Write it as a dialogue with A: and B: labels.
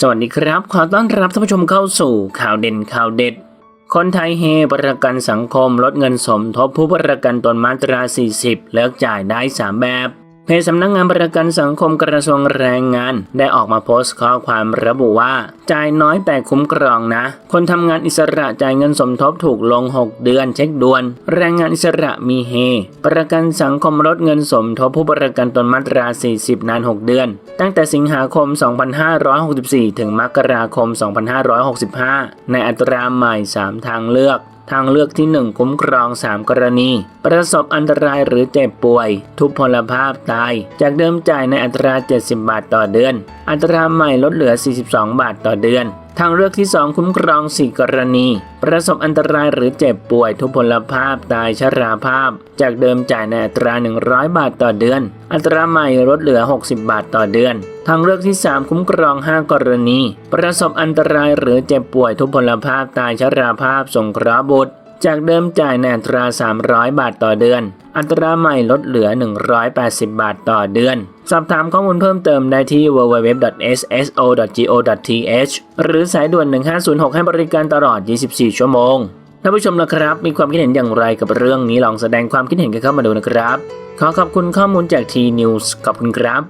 A: สวัสดีครับ ขอต้อนรับท่านผู้ชมเข้าสู่ข่าวเด่นข่าวเด็ด คนไทยเฮประกันสังคมลดเงินสมทบผู้ประกันตนมาตรา 40 เลิกจ่ายได้ 3 แบบ เพจสำนักงงานประกันสังคมกระทรวงแรงงาน ได้ออกมาโพสต์ข้อความระบุว่า จ่ายน้อยแต่คุ้มครองนะ คนทำงานอิสระจ่ายเงินสมทบถูกลง 6 เดือนเช็คด่วน แรงงานอิสระมีเฮ ประกันสังคมลดเงินสมทบผู้ประกันตนมาตรา 40 นาน 6 เดือน ตั้งแต่สิงหาคม 2564 ถึงมกราคม 2565 ในอัตราใหม่ 3 ทางเลือก ทางเลือกที่ 1 คุ้มครอง 3 กรณี ประสบอันตรายหรือเจ็บป่วย ทุพพลภาพตาย จากเดิมจ่ายในอัตรา 70 บาทต่อเดือน อัตราใหม่ลดเหลือ 42 บาทต่อเดือน ทางเลือกที่ 2 คุ้มครอง4กรณี ประสบอันตรายหรือเจ็บป่วยทุพพลภาพตายชราภาพ จากเดิมจ่ายในอัตรา 100 บาทต่อเดือน อัตราใหม่ลดเหลือ 60 บาทต่อเดือน ทางเลือกที่ 3 คุ้มครอง 5 กรณี ประสบอันตรายหรือเจ็บป่วยทุพพลภาพตายชราภาพสงเคราะห์บุตร จากเดิมจ่ายในอัตรา 300 บาทต่อเดือน อัตราใหม่ลดเหลือ 180 บาทต่อเดือน สอบถามข้อมูลเพิ่มเติมได้ที่ www.sso.go.th หรือสายด่วน 1506 ให้บริการตลอด 24 ชั่วโมง ท่านผู้ชมนะครับ มีความคิดเห็นอย่างไรกับเรื่องนี้ลองแสดงความคิดเห็นกันเข้ามาดูนะครับ ขอขอบคุณข้อมูลจาก T News ขอบคุณครับ